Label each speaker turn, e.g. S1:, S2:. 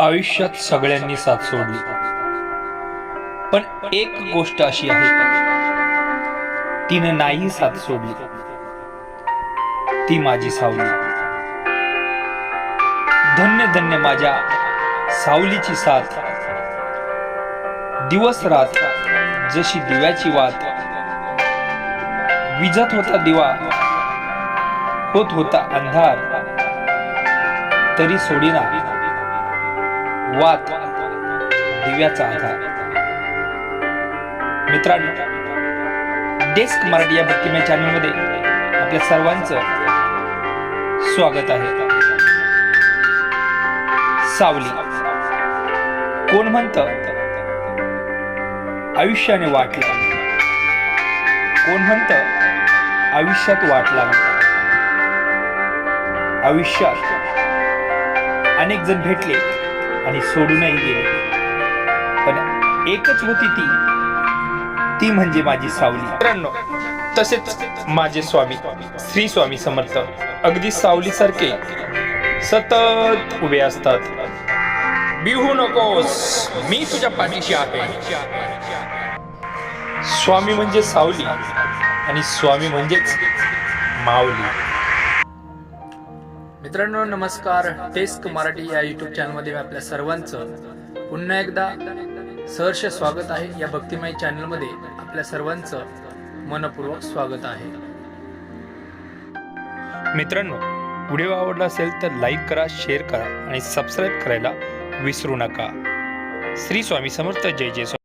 S1: आयुष्यात सगळ्यांनी साथ सोडली. पण एक गोष्ट अशी आहे तिनं नाही साथ सोडली. ती माझी सावली. धन्य धन्य माझ्या सावलीची साथ. दिवस रात जशी दिव्याची वात विझत होता दिवा होत होता अंधार तरी सोडीना. वाद दिव्याचा आधार. मित्रांनो डेस्क मराठी या भक्तिमय चॅनलमध्ये आपल्या सर्वांचं स्वागत आहे. सावली. कोण म्हणत? आयुष्याने वाटला कोण म्हणत? आयुष्यात वाट लागली आयुष्यात अनेक जण भेटले. आणि सोडूनही गेले पण एकच होती ती. ती म्हणजे माझी सावली. मित्रांनो तसेच माझे स्वामी श्री स्वामी समर्थ अगदी सावलीसारखे सतत उभे असतात. बिहू नकोस मी तुझ्या पाठीशी आहे. स्वामी म्हणजे सावली आणि स्वामी म्हणजेच माऊली.
S2: मित्रांनो नमस्कार. टेस्क मराठी या युट्यूब चॅनलमध्ये आपल्या सर्वांचं पुन्हा एकदा सहर्ष स्वागत आहे. या भक्तिमय चॅनलमध्ये आपल्या सर्वांचं मनपूर्वक स्वागत आहे.
S1: मित्रांनो व्हिडिओ आवडला असेल तर लाईक करा शेअर करा आणि सबस्क्राईब करायला विसरू नका. श्री स्वामी समर्थ. जय जय स्वामी.